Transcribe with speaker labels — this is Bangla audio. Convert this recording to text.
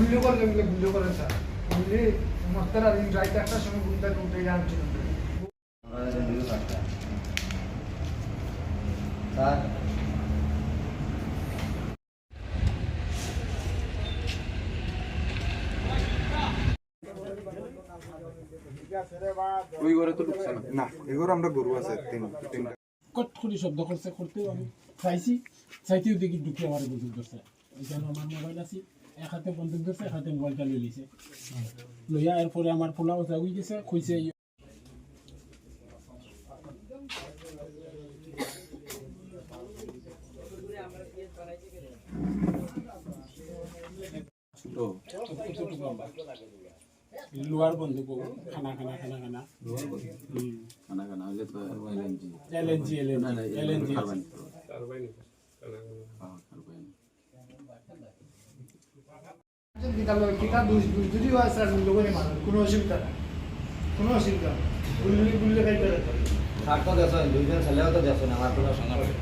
Speaker 1: গুল্লি করলে বলে গুল্লি করেন স্যার গুল্লি মস্তারা দিন রাইতে একটার সময় গুলটা উঠে যাচ্ছিল
Speaker 2: স্যার
Speaker 3: ওই ঘরে তো ঢুকছে না। না এগুলো আমরা গরু আছে তিন তিনটা।
Speaker 4: শব্দ করছে করতেও আমি চাইছি চাইতেও দেখি ঢুকে আমার ধরছে। আমার মোবাইল আছে। এক হাতে বন্দুক ধরছে এক হাতে মোবাইলটা লই লিছে লইয়া এরপরে আমার পোলাও জাগুই গেছে কইছে ইয়ে লোহার বন্দুক ও, খানা খানা খানা খানা।
Speaker 5: খানা খানা এলএনজি
Speaker 4: এলএনজি এলএনজি এলএনজি
Speaker 1: বিদ্যালয় কিতা দুই দুই যদি হয়, স্যার, লোকের মানুষ। কোনো অসুবিধা নাই। কোনো অসুবিধা নেই। গুল্লি গুল্লি খাইতে
Speaker 2: স্যার তো দেখছেন দুইজন ছেলেও তো দেখছেন আমার কোনো সমস্যা